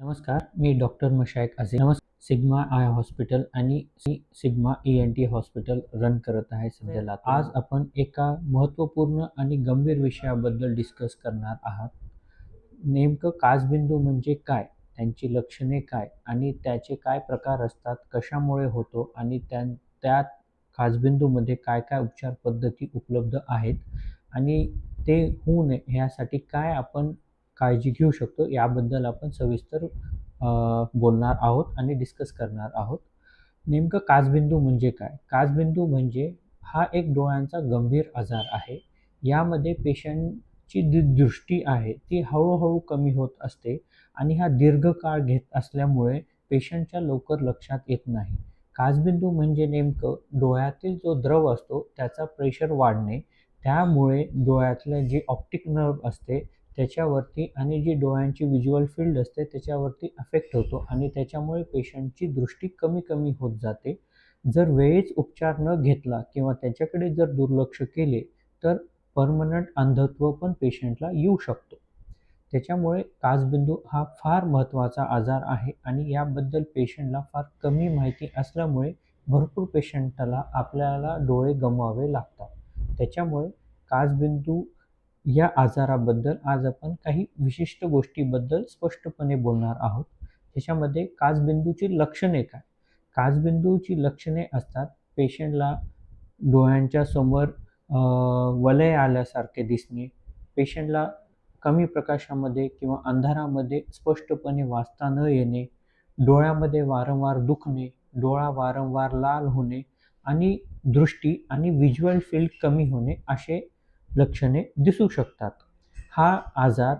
नमस्कार मी डॉक्टर मशायक अझीम. नमस् Sigma I hospital आणि C Sigma E N T hospital run करत आहे सध्याला आज आपण एका महत्त्वपूर्ण आणि गंभीर विषयाबद्दल डिस्कस करणार आहात. नेमकं काचबिंदू म्हणजे काय? त्यांची लक्षणे काय? आणि त्याचे काय प्रकार असतात? कशामुळे होतो? आणि त्या त्या काचबिंदूमध्ये काय काय उपचार पद्धती उपलब्ध आहेत? आणि ते होऊ नये ह्यासाठी काय आपण काळजी घेऊ शकतो. याबद्दल आपण सविस्तर बोलणार आहोत आणि डिस्कस करणार आहोत. नेमकं काचबिंदू म्हणजे काय? काचबिंदू म्हणजे हा एक डोळ्यांचा गंभीर आजार आहे. यामध्ये पेशंटची जी दृष्टी आहे ती हळूहळू कमी होत असते आणि हा दीर्घकाळ घेत असल्यामुळे पेशंटच्या लवकर लक्षात येत नाही. काचबिंदू म्हणजे नेमकं डोळ्यातील जो द्रव असतो त्याचा प्रेशर वाढणे. त्यामुळे डोळ्यातलं जी ऑप्टिक नर्व असते त्याच्यावरती आणि जी डोळ्यांची व्हिज्युअल फील्ड असते त्याच्यावरती अफेक्ट होतो. आणि त्याच्यामुळे पेशंटची दृष्टी कमी कमी होत जाते. जर वेळीच उपचार न घेतला किंवा त्याच्याकडे जर दुर्लक्ष केले तर परमनंट अंधत्व पण पेशंटला येऊ शकतो. त्याच्यामुळे काचबिंदू हा फार महत्त्वाचा आजार आहे आणि याबद्दल पेशंटला फार कमी माहिती असल्यामुळे भरपूर पेशंटला आपल्याला डोळे गमवावे लागतात. त्याच्यामुळे काचबिंदू या आजाराबद्दल आज आपण काही विशिष्ट गोष्टीबद्दल स्पष्टपणे बोलणार आहोत. त्याच्यामध्ये काचबिंदूची लक्षणे काय? काचबिंदूची लक्षणे असतात पेशंटला डोळ्यांच्या समोर वलय आल्यासारखे दिसणे पेशंटला कमी प्रकाशामध्ये किंवा अंधारामध्ये स्पष्टपणे वाचता न येणे डोळ्यामध्ये वारंवार दुखणे डोळा वारंवार लाल होणे आणि दृष्टी आणि व्हिज्युअल फील्ड कमी होणे असे लक्षणे दिसू शकतात. हा आजार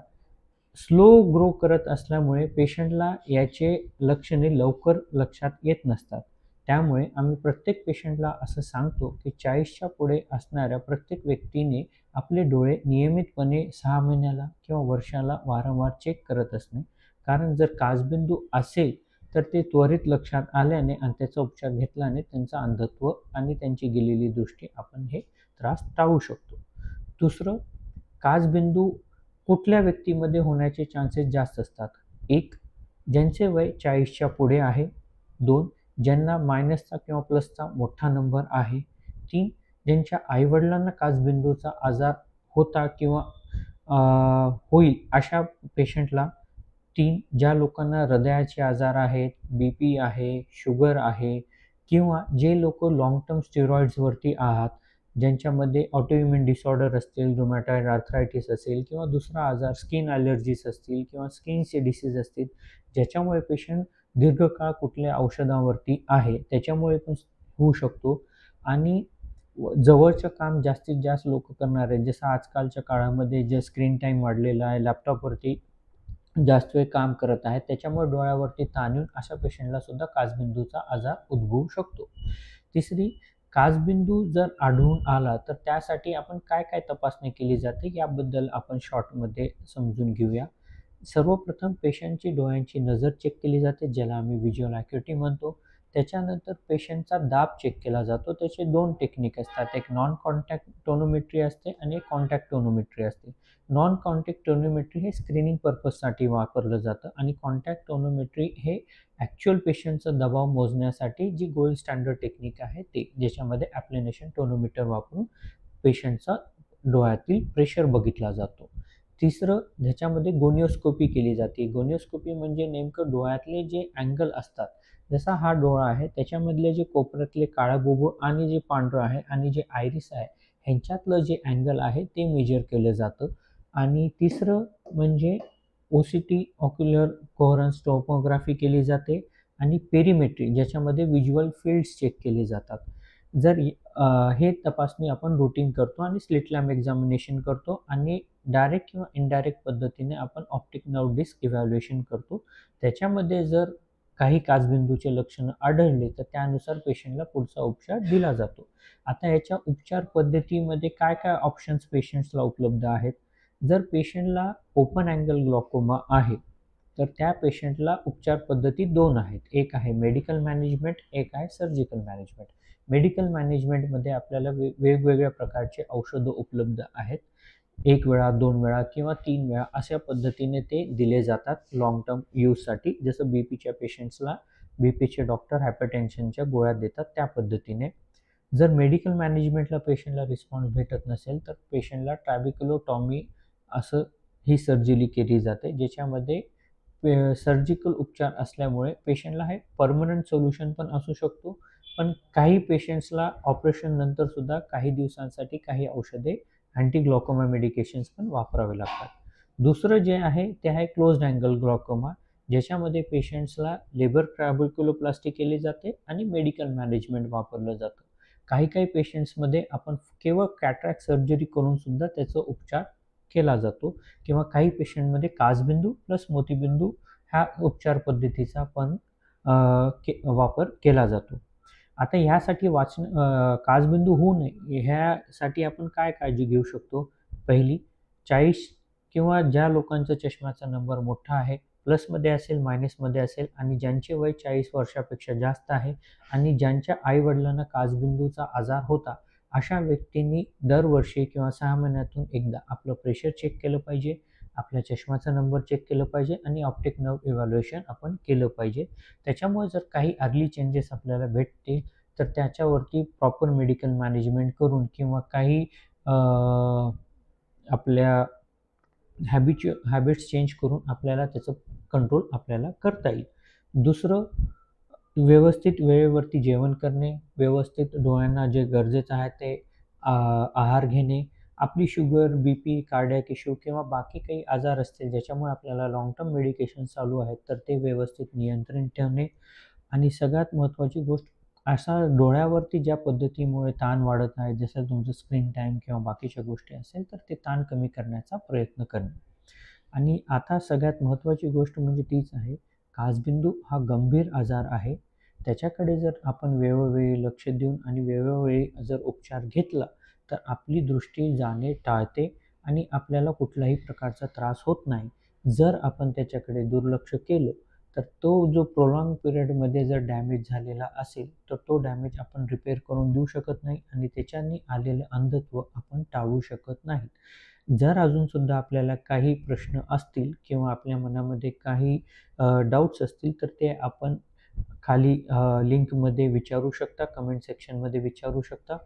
स्लो ग्रो करत असल्यामुळे पेशंटला याचे लक्षणे लवकर लक्षात येत नसतात. त्यामुळे आम्ही प्रत्येक पेशंटला असं सांगतो की चाळीसच्या पुढे असणाऱ्या प्रत्येक व्यक्तीने आपले डोळे नियमितपणे सहा महिन्याला किंवा वर्षाला वारंवार चेक करत असणे. कारण जर काजबिंदू असेल तर ते त्वरित लक्षात आल्याने आणि त्याचा उपचार घेतल्याने त्यांचं अंधत्व आणि त्यांची गेलेली दृष्टी आपण हे त्रास टाळू शकतो. दुसरं काचबिंदू कुठल्या व्यक्तीमध्ये होण्याचे चान्सेस जास्त असतात? एक ज्यांचे वय चाळीसच्या पुढे आहे. दोन ज्यांना मायनसचा किंवा प्लसचा मोठा नंबर आहे. तीन ज्यांच्या आईवडिलांना काचबिंदूचा आजार होता किंवा होईल अशा पेशंटला तीन ज्या लोकांना हृदयाचे आजार आहेत बी पी आहे शुगर आहे किंवा जे लोक लॉंग टर्म स्टिरॉइड्सवरती आहात ज्यांच्यामध्ये ऑटोइम्युन डिसऑर्डर असतील रुमॅटॉइड आर्थरायटिस असेल किंवा दुसरा आजार स्किन ॲलर्जीज असतील किंवा स्किनचे डिसीज असतील ज्याच्यामुळे पेशंट दीर्घकाळ कुठल्या औषधावरती आहे त्याच्यामुळे पण होऊ शकतो. आणि व- जवळचं काम जास्तीत जास्त लोक करणार आहेत जसं आजकालच्या काळामध्ये जे स्क्रीन टाईम वाढलेला आहे लॅपटॉपवरती जास्त वेळ काम करत आहेत त्याच्यामुळे डोळ्यावरती ताण येऊन अशा पेशंटला सुद्धा काचबिंदूचा आजार उद्भवू शकतो. तिसरी काचबिंदू जर आढळून आला तर त्यासाठी आपण काय काय तपासणी केली जाते? याबद्दल आपण शॉर्टमध्ये समजून घेऊया. सर्वप्रथम पेशंटची डोळ्यांची नजर चेक केली जाते ज्याला आम्ही व्हिज्युअल ॲक्युरिटी म्हणतो. त्याच्यानंतर पेशंटचा दाब चेक केला जातो. त्याचे दोन टेक्निक असतात. एक नॉन कॉन्टॅक्ट टोनोमेट्री असते आणि एक कॉन्टॅक्ट टोनोमेट्री असते. नॉन कॉन्टॅक्ट टोनोमेट्री हे स्क्रीनिंग पर्पजसाठी वापरलं जातं आणि कॉन्टॅक्ट टोनोमेट्री हे ॲक्च्युअल पेशंटचा दबाव मोजण्यासाठी जी गोल्ड स्टँडर्ड टेक्निक आहे ते ज्याच्यामध्ये ॲप्लिनेशन टोनोमीटर वापरून पेशंटचा डोळ्यातील प्रेशर बघितला जातो. तिसरं ह्याच्यामध्ये गोनिओस्कोपी केली जाते. गोनिओस्कोपी म्हणजे नेमकं डोळ्यातले जे अँगल असतात जसा हा डोळा आहे त्याच्यामधले जे कोपऱ्यातले काळा बुबुळ आणि जे पांढरं आहे आणि जे आयरिस आहे ह्यांच्यातलं जे अँगल आहे ते मेजर केलं जातं. आणि तिसरं म्हणजे O C T ocular coherence topography केली जाते आणि पेरिमेट्री ज्याच्यामध्ये व्हिज्युअल फील्ड्स चेक केले जातात. जर हे तपासणी आपण रुटीन करतो आणि स्लिट लॅम्प एक्झामिनेशन करतो आणि डायरेक्ट किंवा इनडायरेक्ट पद्धतीने आपण ऑप्टिक नर्व डिस्क इव्हॅल्युएशन करतो. त्याच्यामध्ये जर काही काचबिंदूचे लक्षणं आढळले तर त्यानुसार पेशंटला पुढचा उपचार दिला जातो. आता याच्या उपचार पद्धतीमध्ये काय काय ऑप्शन्स पेशंट्सला उपलब्ध आहेत? जर पेशंटला ओपन अँगल ग्लॉकोमा आहे तर त्या पेशंटला उपचार पद्धती दोन आहेत. एक आहे मेडिकल मॅनेजमेंट एक आहे सर्जिकल मॅनेजमेंट मेडिकल मॅनेजमेंटमध्ये आपल्याला वे वेगवेगळ्या प्रकारचे औषधं उपलब्ध आहेत. एक वेळा दोन वेळा किंवा तीन वेळा अशा पद्धतीने ते दिले जातात लाँग टर्म यूजसाठी जसं बी पीच्या पेशंट्सला बी पीचे डॉक्टर हायपरटेन्शनच्या गोळ्या देतात त्या पद्धतीने. जर मेडिकल मॅनेजमेंटला पेशंटला रिस्पॉन्स भेटत नसेल तर पेशंटला ट्रॅबिक्युलोटॉमी असं ही सर्जरी केली जाते ज्याच्यामध्ये सर्जिकल उपचार असल्यामुळे पेशंटला हे परमनंट सोल्युशन पण असू शकतो. पण काही पेशंट्सला ऑपरेशन नंतर सुद्धा काही दिवसांसाठी काही औषधे अँटी ग्लॉकोमा मेडिकेशन्स पण वापरावे लागतात. दुसरं जे आहे ते आहे क्लोज्ड अँगल ग्लॉकोमा ज्याच्यामध्ये पेशंट्सला लेबर ट्रॅबिक्युलोप्लास्टी केली जाते आणि मेडिकल मॅनेजमेंट वापरलं जातं. काही काही पेशंट्समध्ये आपण केवळ कॅट्रॅक्ट सर्जरी करून सुद्धा त्याचा उपचार केला जातो किंवा काही पेशंटमध्ये काजबिंदू प्लस मोतीबिंदू ह्या उपचार पद्धतीचा पण के वापर केला जातो. आता ह्यासाठी वाचन काजबिंदू होऊ नये ह्यासाठी आपण काय काळजी घेऊ शकतो? पहिली चाळीस किंवा ज्या लोकांचा चष्म्याचा नंबर मोठा आहे प्लसमध्ये असेल मायनसमध्ये असेल आणि ज्यांचे वय चाळीस वर्षापेक्षा जास्त आहे आणि ज्यांच्या आईवडिलांना काजबिंदूचा आजार होता अशा व्यक्तींनी दरवर्षी किंवा सहा महिन्यातून एकदा आपलं प्रेशर चेक केलं पाहिजे आपल्या चष्माचा नंबर चेक केलं पाहिजे आणि ऑप्टिक नर्व इव्हॅल्युएशन आपण केलं पाहिजे. त्याच्यामुळे जर काही अर्ली चेंजेस आपल्याला भेटतील तर त्याच्यावरती प्रॉपर मेडिकल मॅनेजमेंट करून किंवा काही आपल्या हॅबिच्यु हॅबिट्स चेंज करून आपल्याला त्याचं कंट्रोल आपल्याला करता येईल. दुसरं व्यवस्थित वेळेवरती जेवण करणे व्यवस्थित डोळ्यांना जे गरजेचं आहे ते आहार घेणे आपली sugar B P cardiac issue किंवा बाकी काही आजार असतील ज्याच्यामुळे आपल्याला लाँग टर्म मेडिकेशन चालू आहेत तर ते व्यवस्थित नियंत्रण ठेवणे. आणि सगळ्यात महत्त्वाची गोष्ट असा डोळ्यावरती ज्या पद्धतीमुळे ताण वाढत आहे जसं तुमचं स्क्रीन टाईम किंवा बाकीच्या गोष्टी असेल तर ते ताण कमी करण्याचा प्रयत्न करणे. आणि आता सगळ्यात महत्त्वाची गोष्ट म्हणजे तीच आहे कासबिंदू हा गंभीर आजार आहे. त्याच्याकडे जर आपण वेळोवेळी लक्ष देऊन आणि वेळोवेळी जर उपचार घेतला तर आपली दृष्टी जाणे टाळते आणि आपल्याला कुठल्याही प्रकारचा त्रास होत नाही. जर आपण त्याच्याकडे दुर्लक्ष केलं तर तो जो प्रोलॉंग पिरियडमध्ये जर डॅमेज झालेला असेल तर तो डॅमेज आपण रिपेअर करून देऊ शकत नाही आणि त्याच्यानी आलेलं अंधत्व आपण टाळू शकत नाही. जर अजूनसुद्धा आपल्याला काही प्रश्न असतील किंवा आपल्या मनामध्ये काही डाऊट्स असतील तर ते आपण खाली लिंकमध्ये विचारू शकता कमेंट सेक्शनमध्ये विचारू शकता.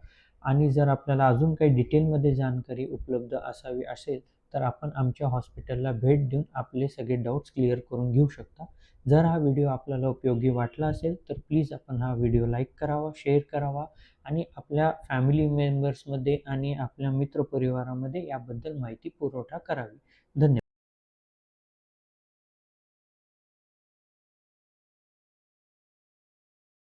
आणि जर आपल्याला अजून काही डिटेलमध्ये जानकारी उपलब्ध असावी असेल तर आपण आमच्या हॉस्पिटलला भेट देऊन आपले सगळे डाऊट्स क्लिअर करून घेऊ शकता. जर हा व्हिडिओ आपल्याला उपयोगी वाटला असेल तर प्लीज आपण हा व्हिडिओ लाईक करावा शेअर करावा आणि आपल्या फॅमिली मेंबर्समध्ये आणि आपल्या मित्रपरिवारामध्ये याबद्दल माहिती पुरवठा करावी. धन्यवाद.